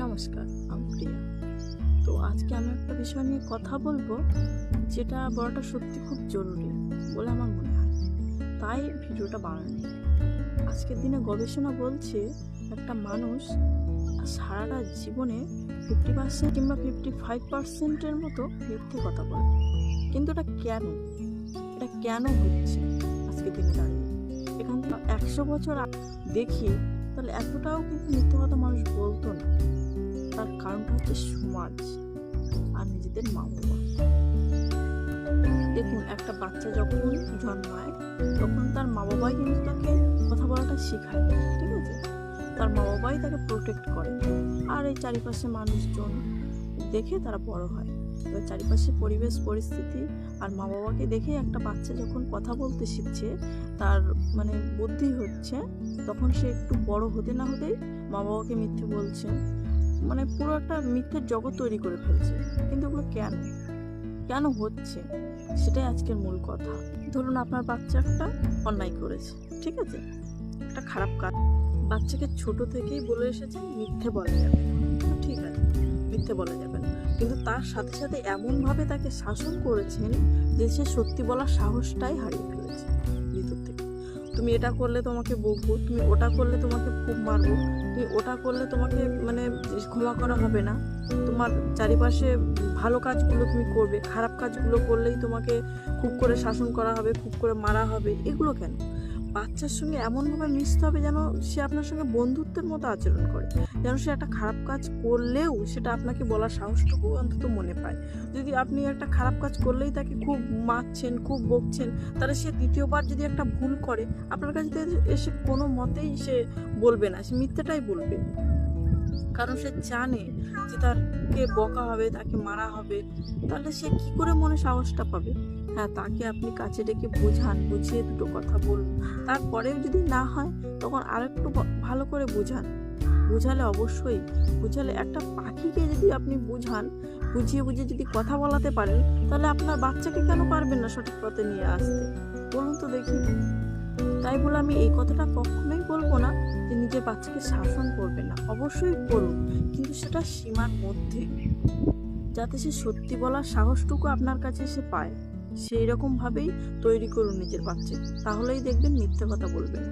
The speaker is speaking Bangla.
নমস্কার, আমি প্রিয়া। তো আজকে আমি একটা বিষয় নিয়ে কথা বলব যেটা বলাটা সত্যি খুব জরুরি বলে আমার মনে হয়। তাই ভিডিওটা বানানো আজকের দিনে গবেষণা বলছে একটা মানুষ সারাটা জীবনে ফিফটি পার্সেন্ট কিংবা ফিফটি ফাইভ পার্সেন্টের মতো মিথ্যে কথা বলে। কিন্তু এটা কেন? এটা কেন হচ্ছে আজকের দিনে দাঁড়িয়ে? এখান থেকে একশো বছর দেখি তাহলে এতটাও কিন্তু মিথ্যে কথা মানুষ বলতো না। কারণটা হচ্ছে সমাজ আর নিজেদের মা বাবা। দেখুন, একটা বাচ্চা যখন জন্মায়, তখন তার মা বাবাই কিন্তু তাকে কথা বলাটা শেখায়, ঠিক আছে? তার মা বাবাই তাকে প্রোটেক্ট করে। আর এই চারিপাশে মানুষজন দেখে তারা বড় হয়। এবার চারিপাশে পরিবেশ, পরিস্থিতি আর মা বাবাকে দেখে একটা বাচ্চা যখন কথা বলতে শিখছে, তার মানে বুদ্ধি হচ্ছে, তখন সে একটু বড় হতে না হতেই মা বাবাকে মিথ্যে বলছে। মানে পুরো একটা মিথ্যের জগৎ তৈরি করে ফেলছে। কিন্তু ওগুলো কেন? কেন হচ্ছে? সেটাই আজকের মূল কথা। ধরুন আপনার বাচ্চা একটা অন্যায় করেছে, ঠিক আছে? একটা খারাপ কাজ। বাচ্চাকে ছোট থেকেই বলে এসেছেন মিথ্যে বলা যাবে ঠিক আছে, মিথ্যে বলা যাবে না। কিন্তু তার সাথে সাথে এমনভাবে তাকে শাসন করেছেন যে সে সত্যি বলার সাহসটাই হারিয়ে ফেলেছে ভিতর থেকে। তুমি এটা করলে তোমাকে বকবো, তুমি ওটা করলে তোমাকে খুব মারবো, তুমি ওটা করলে তোমাকে মানে ক্ষমা করা হবে না। তোমার চারিপাশে ভালো কাজগুলো তুমি করবে, খারাপ কাজগুলো করলেই তোমাকে খুব করে শাসন করা হবে, খুব করে মারা হবে, এগুলো কেন? বাচ্চার সঙ্গে এমনভাবে মিশতে হবে যেন সে আপনার সঙ্গে বন্ধুত্বের মতো আচরণ করে। যেন সে একটা খারাপ কাজ করলেও সেটা আপনাকে বলার সাহসটুকু অন্তত মনে পায়। যদি আপনি একটা খারাপ কাজ করলেই তাকে খুব মারছেন, খুব বকছেন, তাহলে সে দ্বিতীয়বার যদি একটা ভুল করে, আপনার কাছে এসে কোনো মতেই সে বলবে না, সে মিথ্যেটাই বলবে। কারণ সে জানে যে তাকে বকা হবে, তাকে মারা হবে। তাহলে সে কি করে মনে সাহসটা পাবে? হ্যাঁ তাকে আপনি কাছে ডেকে বোঝান, বুঝিয়ে দুটো কথা বলুন। তারপরেও যদি না হয়, তখন আরেকটু ব- ভালো করে বোঝান। বোঝালে অবশ্যই, বোঝালে একটা পাখিকে যদি আপনি বোঝান, বুঝিয়ে বুঝিয়ে যদি কথা বলাতে পারেন, তাহলে আপনার বাচ্চাকে কেন পারবেন না সঠিক পথে নিয়ে আসতে? বলুন তো দেখি। তাই বলে আমি এই কথাটা কখনোই বলব না। নিজের বাচ্চাকে শাসন করবে না, অবশ্যই করুন, কিন্তু সেটা সীমার মধ্যে। যাতে সে সত্যি বলার সাহসটুকু আপনার কাছে সে পায় সেই রকমভাবেই তৈরি করুন নিজের বাচ্চাকে তাহলেই দেখবেন মিথ্যে কথা বলবে না